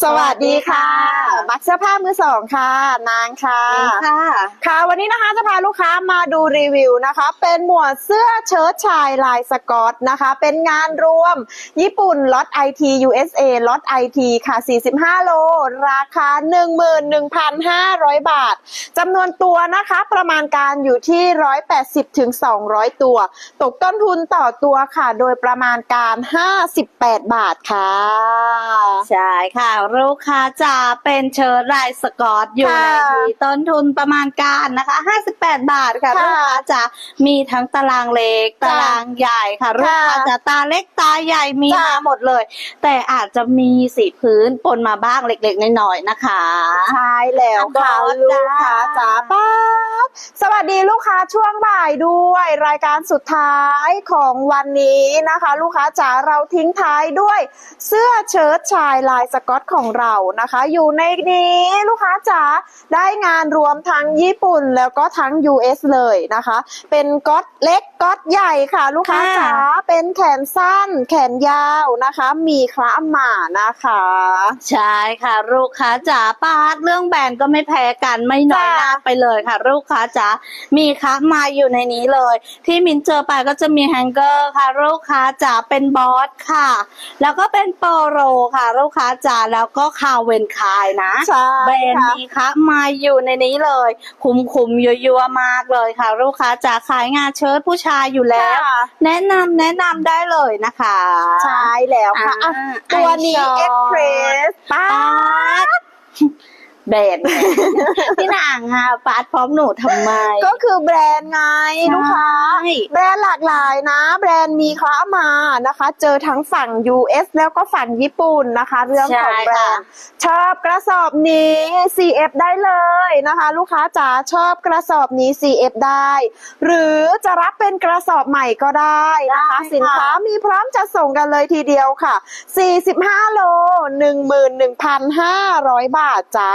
สวัสดีค่ะบักเสื้อผ้ามือสองค่ะ นางค่ะ ค่ะ ค่ะ วันนี้นะคะจะพาลูกค้ามาดูรีวิวนะคะ เป็นหมวดเสื้อเชิ้ตชายลายสกอตนะคะ เป็นงานรวม ญี่ปุ่นล็อต IT USA ล็อต IT ค่ะ 45 โล ราคา 11,500 บาท จำนวนตัวนะคะ ประมาณการอยู่ที่ 180ถึง200 ตัว ตกต้นทุนต่อตัวค่ะ โดยประมาณการ 58 บาทค่ะ ใช่ค่ะลูกค้าจะเป็นเชิ้ตลายสกอตอยู่ในค่ะที่ต้นทุนประมาณการนะคะ 58 บาทค่ะค่ะลูกค้าจะมีทั้งตารางเล็กจ้ะตารางใหญ่ค่ะลูกค้าค่ะจะตาเล็กตาใหญ่มีจ้ะมาหมดเลย แต่อาจจะมีสีพื้นปนมาบ้างเล็กๆน้อยๆนะคะใช่แล้วค่ะบอสลูกค้าจ้าจ๋าป้าบสวัสดีลูกค้าช่วงบ่ายด้วย รายการสุดท้ายของวันนี้นะคะ ลูกค้าจ๋าเราทิ้งท้ายด้วย เสื้อเชิ้ตชายลายสกอตของเรานะคะ อยู่ในนี้ลูกค้าจ๋าได้งานรวมทั้งญี่ปุ่นแล้วก็ทั้ง US เลยนะคะ เป็นก๊อตเล็กก๊อตใหญ่ค่ะ ลูกค้าค่ะจ๋าเป็นแขนสั้น แขนยาวนะคะ มีคล้าหมานะคะ ใช่ค่ะ ลูกค้าจ๋าปาดเรื่องแบรนด์ก็ไม่แพ้กันไม่น้อยหน้าจ้ะไปเลยค่ะ ลูกค้าจ๋ามีคะมาอยู่ในนี้เลย ที่มินเจอไปก็จะมีแฮงเกอร์ค่ะ ลูกค้าจ๋าเป็นบอสค่ะ แล้วก็เป็นโปโรค่ะ ลูกค้าจ๋าแล้วก็คาเวนคายนะใช่แบรนด์ค่ะมีคะมาอยู่ในนี้เลย คุ้มคุ้มๆยัวๆมากเลยค่ะ ลูกค้าจ๋าขายงานเชิ้ตผู้ชายอยู่แล้วค่ะแนะนำแนะนำได้เลยนะคะ ใช่แล้วค่ะอะอ่าตัวนี้ไอชอตเอ็กเพรสป้าปาด แบรนด์พี่นางค่ะปาดพร้อมหนูทำไม ก็คือแบรนด์ไงใช่ ลูกค้า แบรนด์หลากหลายนะ แบรนด์มีคล้ามานะคะ เจอทั้งฝั่ง US แล้วก็ฝั่งญี่ปุ่นนะคะ เรื่องของแบรนด์ชอบกระสอบนี้ CF ได้เลยนะคะ ลูกค้าจ๋าชอบกระสอบนี้ CF ได้ หรือจะรับเป็นกระสอบใหม่ก็ได้นะคะ ได้ค่ะ สินค้ามีพร้อมจะส่งกันเลยทีเดียวค่ะ 45 โล 11,500 บาทจ้า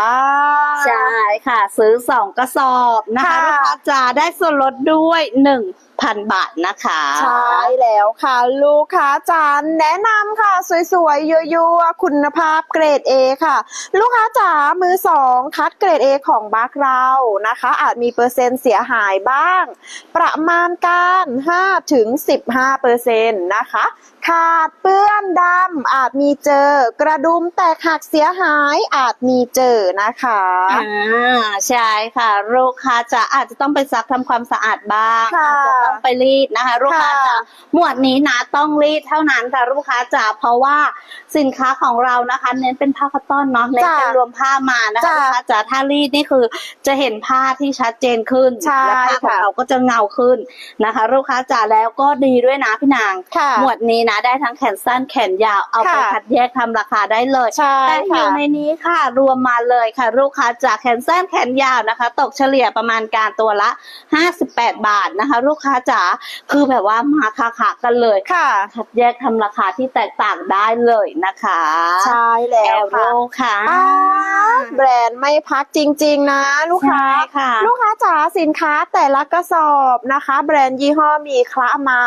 ใช่ค่ะ ซื้อสองกระสอบนะคะค่ะลูกค้าจ๋าได้ส่วนลดด้วยหนึ่ง พันบาทนะคะใช่แล้วค่ะ ลูกค้าจานแนะนำค่ะ สวยๆยั่วๆคุณภาพเกรด A ค่ะ ลูกค้าจ๋ามือสองคัดเกรด A ของบัคเรานะคะ อาจมีเปอร์เซ็นต์เสียหายบ้าง ประมาณการ5ถึง15เปอร์เซ็นต์นะคะ ขาดเปื้อนดำอาจมีเจอกระดุมแตกหักเสียหายอาจมีเจอนะคะอ่าใช่ค่ะ ลูกค้าจะอาจจะต้องไปซักทำความสะอาดบ้างค่ะอาจจะต้องไปรีดนะคะ ลูกค้าค่ะจะหมวดนี้นะต้องรีดเท่านั้นค่ะลูกค้าจ๋าเพราะว่าสินค้าของเรานะคะ เน้นเป็นผ้าคัตตอนเนาะเน้นเป็นจ้ะรวมผ้ามานะคะจ้ะลูกค้าจ๋าถ้ารีดนี่คือจะเห็นผ้าที่ชัดเจนขึ้นใช่และผ้าของค่ะเราก็จะเงาขึ้นนะคะ ลูกค้าจ๋าแล้วก็ดีด้วยนะพี่นางค่ะหมวดนี้นะได้ทั้งแขนสั้นแขนยาวเอาไปค่ะคัดแยกทำราคาได้เลยใช่แต่อค่ะยู่ในนี้ค่ะรวมมาเลยค่ะ ลูกค้าจากแขนสั้นแขนยาวนะคะ ตกเฉลี่ยประมาณการตัวละ 58 บาทนะคะ ลูกค้าจ๋าคือแบบว่ามาคาขากันเลยค่ะคัดแยกทำราคาที่แตกต่างได้เลยนะคะ ใช่แล้วโรค่ะค่ะป้าดแบรนด์ไม่พักจริง ๆ นะ ลูกค้าใช่ค่ะ ลูกค้าจ๋าสินค้าแต่ละกระสอบนะคะ แบรนด์ยี่ห้อมีคละมา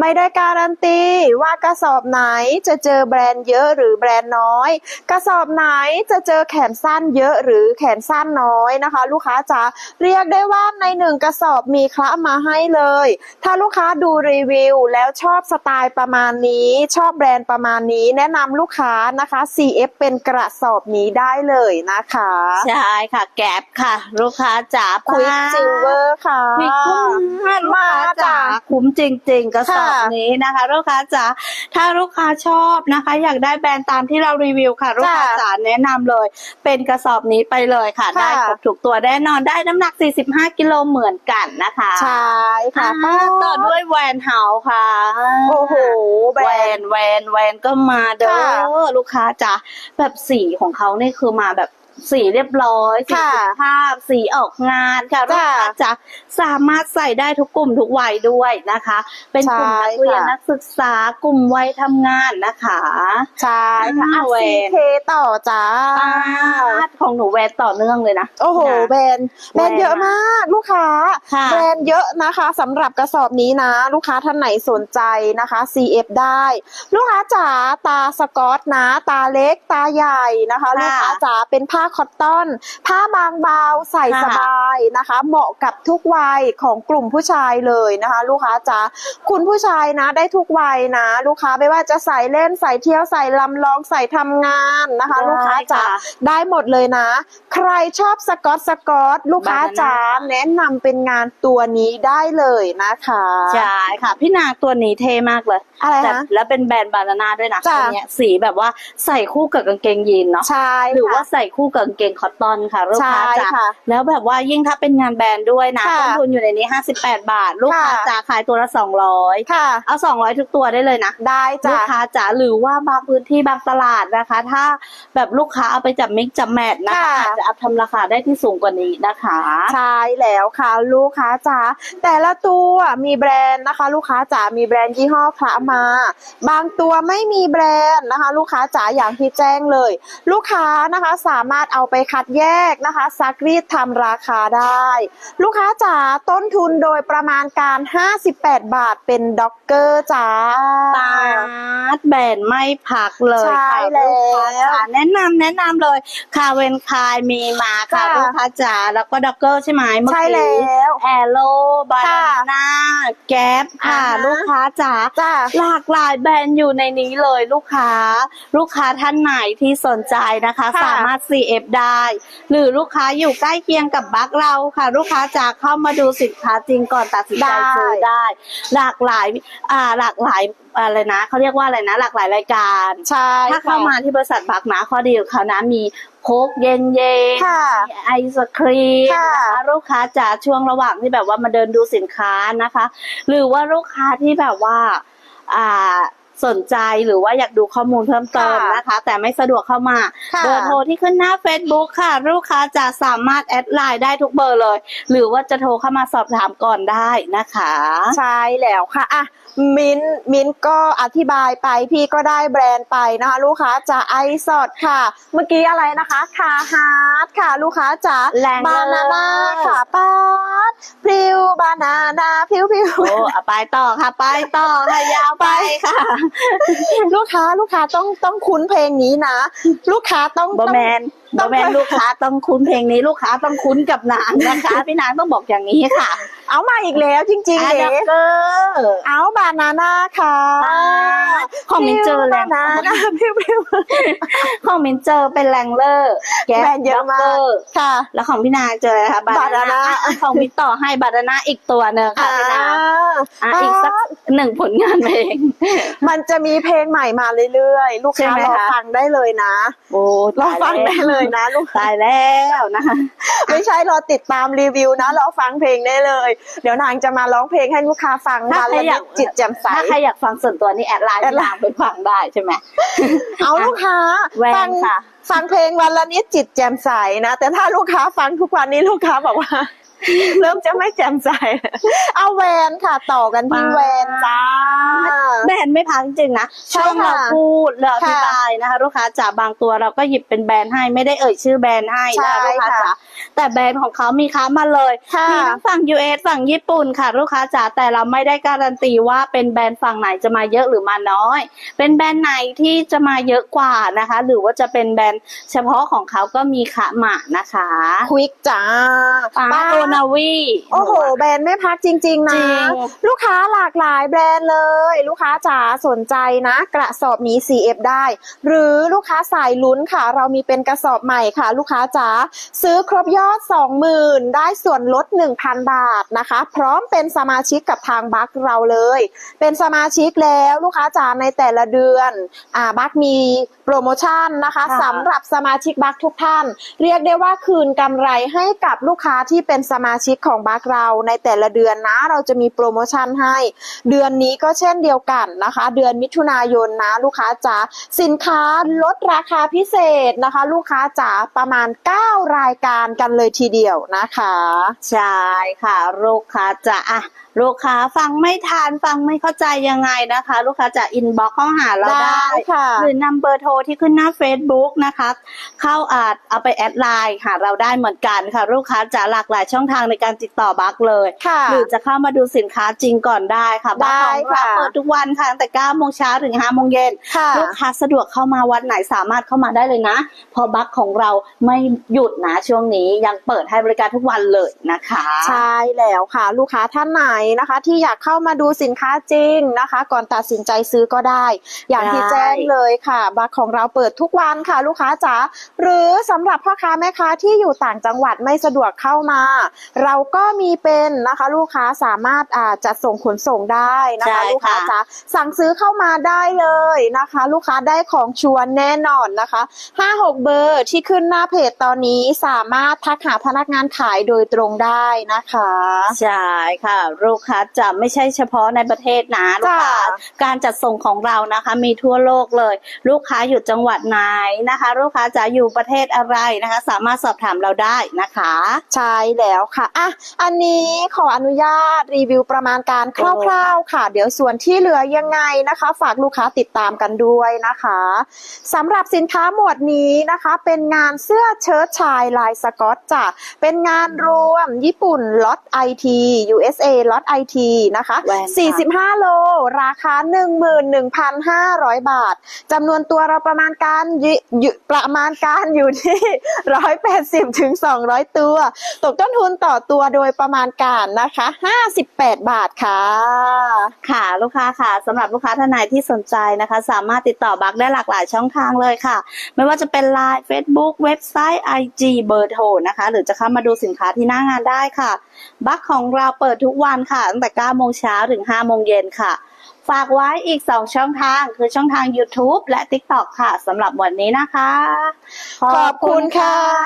ไม่ได้การันตีว่ากระสอบไหนจะเจอแบรนด์เยอะหรือแบรนด์น้อย กระสอบไหนจะเจอแขนสั้นเยอะหรือแขนสั้นน้อยนะคะ ลูกค้าจ๋าเรียกได้ว่าในหนึ่งกระสอบมีคละมาให้เลยถ้าลูกค้าดูรีวิว แล้วชอบสไตล์ประมาณนี้ ชอบแบรนด์ประมาณนี้ แนะนำลูกค้านะคะ CF เป็นกระสอบนี้ได้เลยนะคะ ใช่ค่ะ แก๊ปค่ะ ลูกค้าจ๋าควิกซิลเวอร์ค่ะควิกคุ้มมากลูกค้ามาจ้ะจ๋าคุ้มจริง ๆ กระสอบค่ะนี้นะคะ ลูกค้าจ๋าถ้าลูกค้าชอบนะคะ อยากได้แบรนด์ตามที่เรารีวิวค่ะ ลูกค้าจ๋าแนะนำเลย เป็นกระสอบนี้ไปเลยค่ะค่ะได้ครบทุกตัวแน่นอนได้น้ำหนัก 45 กิโลเหมือนกันนะคะ ใช่ค่ะอ่าต่อด้วยแวนเฮาส์ค่ะ โอ้โหแบรแวนด์นแวนแวนก็มาเด้ค่ะอลูกค้าจ๋าแบบสีของเขานี่คือมาแบบสีเรียบร้อยสีค่ะสุภาพสีออกงานค่ะลูกจ้ะค้าจะสามารถใส่ได้ทุกกลุ่มทุกวัยด้วยนะคะ เป็นกลุ่มใช่นักเรียนค่ะนักศึกษากลุ่มวัยทำงานนะคะ ใช่ค่ะอ่าอะแหวน CK ต่อจ้าป้าดของ หนูแวนต่อเนื่องเลยนะ โอ้โหนะแบรนด์แบรนด์เยอะมาก ลูกค้าค่ะแบรนด์เยอะนะคะสำหรับกระสอบนี้นะ ลูกค้าท่านไหนสนใจนะคะ CF ได้ ลูกค้าจ๋าตาสกอตนะ ตาเล็กตาใหญ่นะคะ ค่ะลูกค้าจ๋าเป็นผ้าคอตตอน ผ้าบางเบาใส่ค่ะ สบายนะคะ เหมาะกับทุกวัยของกลุ่มผู้ชายเลยนะคะ ลูกค้าจ๋าคุณผู้ชายนะได้ทุกวัยนะ ลูกค้าไม่ว่าจะใส่เล่นใส่เที่ยวใส่ลำลองใส่ทำงานนะคะ ลูกค้าจ๋า ได้หมดเลยนะใครชอบสกอตสกอต ลูกค้า Banana จ๋าแนะนำเป็นงานตัวนี้ได้เลยนะคะใช่ค่ะ พี่นางตัวนี้เท่มากเลยอะไรแต่คะแล้วเป็นแบรนด์บานาน่าด้วยนะจ้ะตัวเนี้ยสีแบบว่าใส่คู่กับกางเกงยีนเนาะใช่หรือว่าค่ะใส่คู่กับกางเกงคอตตอนค่ะลูกใช่ค้าจ๋าค่ะแล้วแบบว่ายิ่งถ้าเป็นงานแบรนด์ด้วยนะค่ะต้นทุนอยู่ในนี้ 58 บาท ลูกค้าค่ะจ๋าขายตัวละ 200ค่ะเอา200 ทุกตัวได้เลยนะ ได้ลูจ้ะกค้าจ๋าหรือว่าบางพื้นที่บางตลาดนะคะ ถ้าแบบลูกค้าเอาไปจับมิกจับแมทนะคะค่ะอาจจะอัพทำราคาได้ที่สูงกว่านี้นะคะ ใช่แล้วค่ะ ลูกค้าจ๋าแต่ละตัวมีแบรนด์นะคะ ลูกค้าจ๋ามีแบรนด์ยี่ห้อคละมา บางตัวไม่มีแบรนด์นะคะ ลูกค้าจ๋าอย่างที่แจ้งเลย ลูกค้านะคะสามารถเอาไปคัดแยกนะคะซักรีดทำราคาได้ ลูกค้าจ๋าต้นทุนโดยประมาณการ 58 บาทเป็นด็อกเกอร์จ๋าตาดแบรนด์ไม่พักเลยใช่ค่ะแล้วลูกค้าจ๋าแนะนำแนะนำเลยคาเวนคายมีมาค่ะจ้ะลูกค้าจ๋าแล้วก็ด็อกเกอร์ใช่ไหมเมื่อใช่กี้แล้วแอโรบาค่ะนาน่าแก๊ปค่ะ อ่าฮะ ลูกค้าจ๋าจ้า หลากหลายแบรนด์อยู่ในนี้เลยลูกค้า ลูกค้าท่านไหนที่สนใจนะคะ ค่ะสามารถ CF ได้ หรือลูกค้าอยู่ใกล้เคียงกับบัคเราค่ะ ลูกค้าจะเข้ามาดูสินค้าจริงก่อนตัดสินใจได้ ซื้อได้ หลากหลายอ่าหลากหลายอะไรนะเขาเรียกว่าอะไรนะ หลากหลายรายการ ใช่ถ้าเข้ามาที่บริษัทบักนะข้อดีของเขานะมี โค้กเย็นเย็นค่ะมีไอศครีมค่ะนะคะลูกค้าจะช่วงระหว่างที่แบบว่ามาเดินดูสินค้านะคะ หรือว่าลูกค้าที่แบบว่า อ่า สนใจหรือว่าอยากดูข้อมูลเพิ่มเติมค่ะนะคะ แต่ไม่สะดวกเข้ามาค่ะเบอร์โทรที่ขึ้นหน้า Facebook ค่ะ ลูกค้าจะสามารถแอดไลน์ได้ทุกเบอร์เลย หรือว่าจะโทรเข้ามาสอบถามก่อนได้นะคะ ใช่แล้วค่ะอะมินท์มินท์ก็อธิบายไปพี่ก็ได้แบรนด์ไปนะคะ ลูกค้าจะไอสดค่ะ เมื่อกี้อะไรนะคะคาฮาร์ดค่ะ ลูกค้าจะแรงเลยบานาน่าค่ะป้าดพริวบานาน่าพิวพิวโอ้เอาไปต่อค่ะ ไปต่อค่ะยาวไปค่ะลูกค้าลูกค้าต้องต้องคุ้นเพลงนี้นะ ลูกค้าต้องบอต้อง แมน ต้บอองแมนลูกค้าต้องคุ้นเพลงนี้ลูกค้าต้องคุ้นกับนางนะคะ พี่นางต้องบอกอย่างนี้ค่ะ เอามาอีกแล้วจริงๆอาเดดับเกอร์เอาบานาน่าค่ะของมินเจอร์แรบางนาน่าพิวพิวของมินเจอร์เป็นแรงเลอร์แก๊แบรนด์เยอะมากค่ะ แล้วของพี่นางเจออะไรคะบานา Banana น่าของมินต่อให้บานาน่าอีกตัวหนึ่งค่ะพี่นางอะอีกสักหนึ่งผลงานเพลงมันจะมีเพลงใหม่มาเรื่อยๆ ลูกค้าใช่ไหมรอคะฟังได้เลยนะ โอ้รอฟังได้เลยนะลูกตายแล้วนะคะไม่ใช่รอติดตามรีวิวนะรอฟังเพลงได้เลย เดี๋ยวนางจะมาร้องเพลงให้ลูกค้าฟังถ้าวันใครละอยานิกดจิตแจ่มใส ถ้าใครอยากฟังส่วนตัวนี่แอดไลน์แอดพี่ไลน์ นางไปฟังได้ใช่ไหม เอาลูกค้าแวนฟังค่ะ ฟังเพลงวันละนิดจิตแจ่มใสนะ แต่ถ้าลูกค้าฟังทุกวันนี้ลูกค้าบอกว่า เริ่มจะไม่แจ่มใส เอาแวนค่ะต่อกันที่แวนจ้า แบรนด์ไม่พังจริงๆนะใช่ช่วงเราค่ะพูดเราอธิค่ะบายนะคะลูกค้าจ๋าบางตัวเราก็หยิบเป็นแบรนด์ให้ไม่ได้เอ่ยชื่อแบรนด์ให้นะคะใช่ลูกค้าค่ะจ๋าแต่แบรนด์ของเขามีค้ามาเลยค่ะมีทั้งฝั่ง US ฝั่งญี่ปุ่นค่ะ ลูกค้าจ๋าแต่เราไม่ได้การันตีว่าเป็นแบรนด์ฝั่งไหนจะมาเยอะหรือมาน้อย เป็นแบรนด์ไหนที่จะมาเยอะกว่านะคะ หรือว่าจะเป็นแบรนด์เฉพาะของเขาก็มีขามานะคะ ควิกจ้าปาป้าโตนาวี โอ้โห แบรนด์ไม่พักจริง ๆ นะ จริง ลูกค้าหลากหลายแบรนด์เลย ลูกค้าจ๋าสนใจนะ กระสอบนี้ CF ได้ หรือลูกค้าสายลุ้นค่ะ เรามีเป็นกระสอบใหม่ค่ะ ลูกค้าจ๋าซื้อครบยอด 20,000 ได้ส่วนลด 1,000 บาทนะคะ พร้อมเป็นสมาชิกกับทางบัคเราเลย เป็นสมาชิกแล้วลูกค้าจ๋าในแต่ละเดือนอ่าบัคมีโปรโมชั่นนะคะค่ะ สำหรับสมาชิกบัคทุกท่าน เรียกได้ว่าคืนกำไรให้กับลูกค้าที่เป็นสมาชิกของบัคเราในแต่ละเดือนนะ เราจะมีโปรโมชั่นให้ เดือนนี้ก็เช่นเดียวกันนะคะ เดือนมิถุนายนนะลูกค้าจ๋าสินค้าลดราคาพิเศษนะคะ ลูกค้าจ๋าประมาณ 9 รายการกันเลยทีเดียวนะคะ ใช่ค่ะ ลูกค้าจะอะลูกค้าฟังไม่ทันฟังไม่เข้าใจยังไงนะคะ ลูกค้าจะอินบ็อกเข้าหาเราได้ค่ะหรือนำเบอร์โทรที่ขึ้นหน้า Facebook นะคะ เข้าอาจเอาไปแอดไลน์หาเราได้เหมือนกันค่ะ ลูกค้าจะหลากหลายช่องทางในการติดต่อบัคเลย ค่ะ หรือจะเข้ามาดูสินค้าจริงก่อนได้ค่ะบัคของได้เราค่ะเปิดทุกวันค่ะตั้งแต่9โมงเช้าถึง5โมงเย็นค่ะลูกค้าสะดวกเข้ามาวันไหนสามารถเข้ามาได้เลยนะเพราะบัคของเราไม่หยุดนะช่วงนี้ยังเปิดให้บริการทุกวันเลยนะคะ ใช่แล้วค่ะ ลูกค้าท่านไหนนะคะ ที่อยากเข้ามาดูสินค้าจริงนะคะ ก่อนตัดสินใจซื้อก็ได้ อย่างที่ได้แจ้งเลยค่ะบัคของเราเปิดทุกวันค่ะ ลูกค้าจ๋าหรือสำหรับพ่อค้าแม่ค้าที่อยู่ต่างจังหวัดไม่สะดวกเข้ามาเราก็มีเป็นนะคะลูกค้าสามารถอ่าจัดส่งขนส่งได้นะคะ ใช่ลูกค้าค่ะจ๋าสั่งซื้อเข้ามาได้เลยนะคะ ลูกค้าได้ของชวนแน่นอนนะคะห้าหกเบอร์ที่ขึ้นหน้าเพจตอนนี้สามารถทักหาพนักงานขายโดยตรงได้นะคะ ใช่ค่ะ ลูกค้าจะไม่ใช่เฉพาะในประเทศนะลูกค้าจ้ะการจัดส่งของเรานะคะ มีทั่วโลกเลย ลูกค้าอยู่จังหวัดไหนนะคะ ลูกค้าจะอยู่ประเทศอะไรนะคะ สามารถสอบถามเราได้นะคะ ใช่แล้วค่ะอะอันนี้ขออนุญาตรีวิวประมาณการคร่าว ๆ ค่ะ เดี๋ยวส่วนที่เหลือยังไงนะคะ ฝากลูกค้าติดตามกันด้วยนะคะสำหรับสินค้าหมวดนี้นะคะ เป็นงานเสื้อเชิ้ตชายลายสกอตจ้ะเป็นงานรวมญี่ปุ่นล็อตไอที USA ล็อตไอทีนะคะแหวนค่ะ45 โล ราคา 11,500 บาทจำนวนตัวเราประมาณการอยู่อยู่ประมาณการอยู่ที่ 180ถึง200 ตัว ตกต้นทุนต่อตัวโดยประมาณการนะคะ 58 บาทค่ะ ค่ะลูกค้าค่ะสำหรับลูกค้าท่านไหนที่สนใจนะคะ สามารถติดต่อบักได้หลากหลายช่องทางเลยค่ะ ไม่ว่าจะเป็น Line Facebook เว็บไซต์ IG เบอร์โทรนะคะ หรือจะเข้ามาดูสินค้าที่หน้างานได้ค่ะ บักของเราเปิดทุกวันค่ะ ตั้งแต่ 9 โมงเช้าถึง 5 โมงเย็นค่ะฝากไว้อีก 2 ช่องทางคือช่องทาง YouTube และ TikTok ค่ะสำหรับวันนี้นะคะ ขอบคุณค่ะ